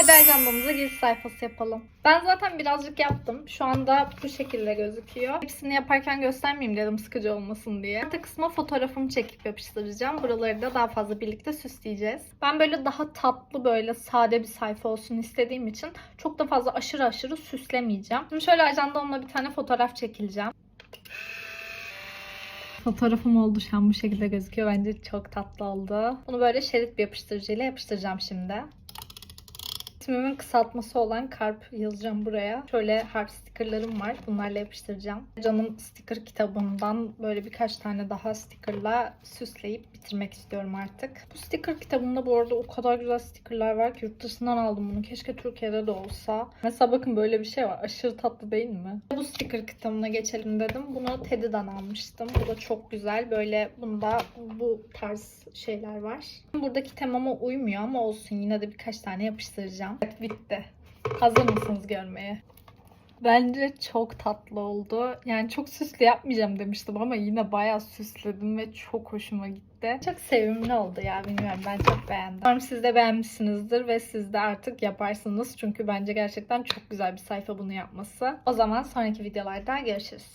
Hadi ajandamıza giriş sayfası yapalım. Ben zaten birazcık yaptım. Şu anda bu şekilde gözüküyor. Hepsini yaparken göstermeyeyim dedim sıkıcı olmasın diye. Orta kısma fotoğrafımı çekip yapıştıracağım. Buraları da daha fazla birlikte süsleyeceğiz. Ben böyle daha tatlı böyle sade bir sayfa olsun istediğim için çok da fazla aşırı aşırı süslemeyeceğim. Şimdi şöyle ajandamla bir tane fotoğraf çekileceğim. Fotoğrafım oldu şu an bu şekilde gözüküyor. Bence çok tatlı oldu. Bunu böyle şerit bir yapıştırıcıyla yapıştıracağım şimdi. İsmimin kısaltması olan Karp yazacağım buraya. Şöyle harf stickerlarım var. Bunlarla yapıştıracağım. Can'ın sticker kitabından böyle birkaç tane daha stickerla süsleyip bitirmek istiyorum artık. Bu sticker kitabında bu arada o kadar güzel stickerlar var ki yurt dışından aldım bunu. Keşke Türkiye'de de olsa. Mesela bakın böyle bir şey var. Aşırı tatlı değil mi? Bu sticker kitabına geçelim dedim. Bunu Teddy'den almıştım. Bu da çok güzel. Böyle bunda bu tarz şeyler var. Buradaki temama uymuyor ama olsun. Yine de birkaç tane yapıştıracağım. Evet bitti. Hazır mısınız görmeye? Bence çok tatlı oldu. Yani çok süslü yapmayacağım demiştim ama yine bayağı süsledim ve çok hoşuma gitti. Çok sevimli oldu ya bilmiyorum ben çok beğendim. Umarım siz de beğenmişsinizdir ve siz de artık yaparsınız. Çünkü bence gerçekten çok güzel bir sayfa bunu yapması. O zaman sonraki videolarda görüşürüz.